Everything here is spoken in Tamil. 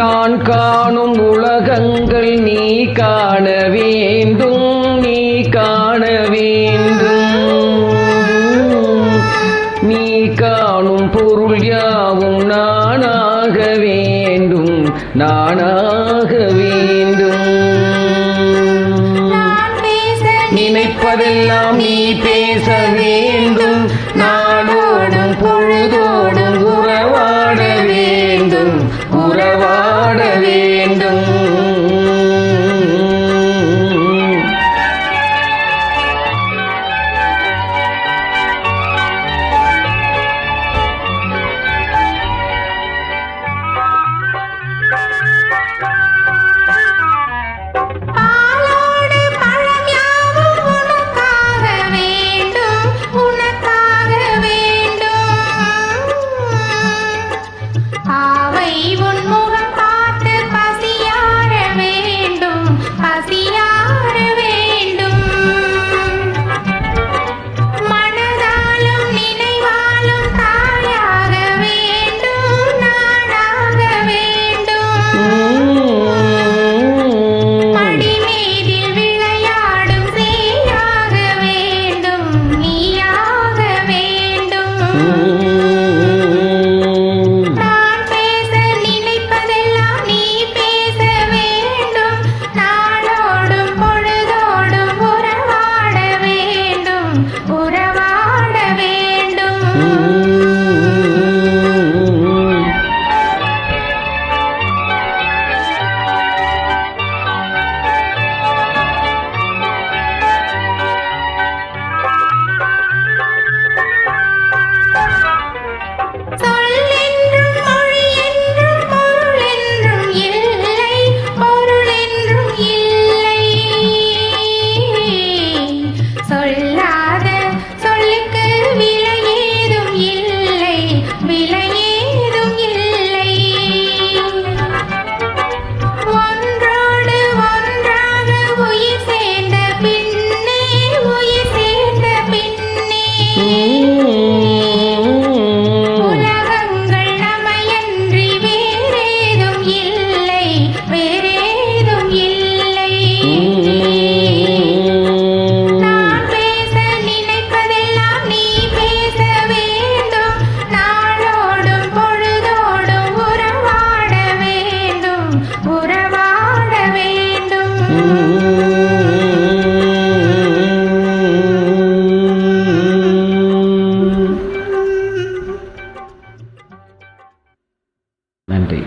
நான் காணும் உலகங்கள் நீ காண வேண்டும் நீ காண வேண்டும். நீ காணும் பொருள் யாவும் நானாக வேண்டும் நானாக வேண்டும். நினைப்பதெல்லாம் நீ பேச வேண்டும். Ooh. நன்றி